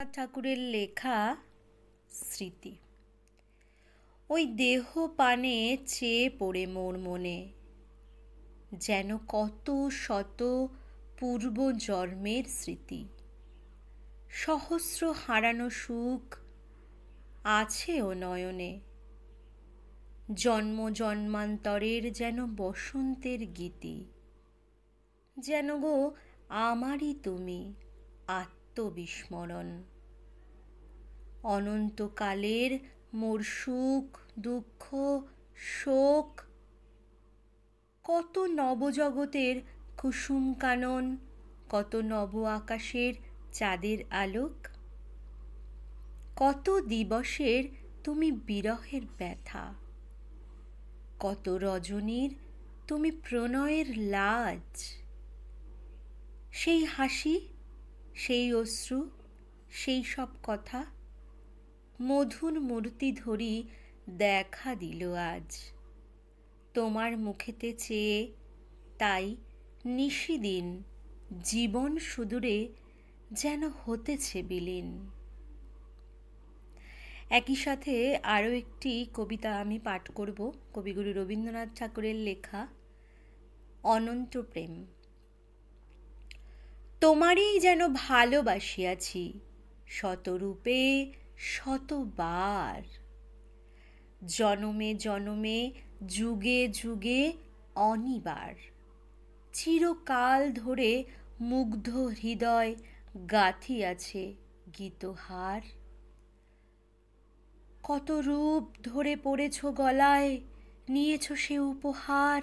ঠাকুরের লেখা স্মৃতি। ওই দেহ পানে চেয়ে পড়ে মোর মনে, যেন কত শত পূর্ব জন্মের স্মৃতি। সহস্র হারানো সুখ আছে ও নয়নে, জন্ম জন্মান্তরের যেন বসন্তের গীতি। যেন গো, আমারই তুমি আত্মবিস্মরণ। অনন্তকালের মোর সুখ, দুঃখ, শোক, কত নবজগতের কুসুম কানন কত নব আকাশের চাঁদের আলোক। কত দিবসের তুমি বিরহের ব্যথা। কত রজনীর তুমি প্রণয়ের লাজ। সেই হাসি সেই অশ্রু, সেই সব কথা মধুর মূর্তি ধরি দেখা দিল আজ। তোমার মুখেতে চেয়ে তাই নিশিদিন জীবন সুদূরে যেন হতেছে বিলীন। একই সাথে আরও একটি কবিতা আমি পাঠ করব, কবিগুরু রবীন্দ্রনাথ ঠাকুরের লেখা অনন্ত প্রেম। তোমারই যেন ভালোবাসিয়াছি শতরূপে শতবার। জনমে জনমে, যুগে যুগে অনিবার। চিরকাল ধরে মুগ্ধ হৃদয় গাথিয়াছে গীতহার। কত রূপ ধরে পড়েছ গলায়, নিয়েছ সে উপহার,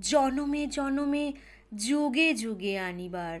জনমে জনমে, যুগে যুগে আনিবার।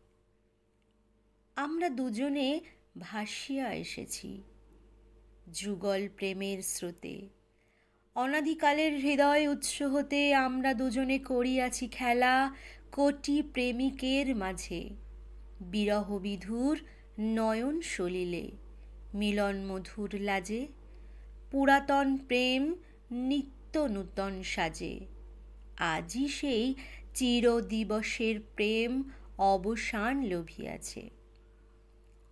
আমরা দুজনে ভাসিয়া এসেছি, যুগল প্রেমের স্রোতে। অনাদিকালের হৃদয় উৎস হতে আমরা দুজনে করিয়াছি খেলা কোটি প্রেমিকের মাঝে। বিরহ বিধুর নয়ন সলিলে, মিলন মধুর লাজে, পুরাতন প্রেম নিত্য নূতন সাজে। আজই সেই চির দিবসের প্রেম অবসান লোভিয়াছে।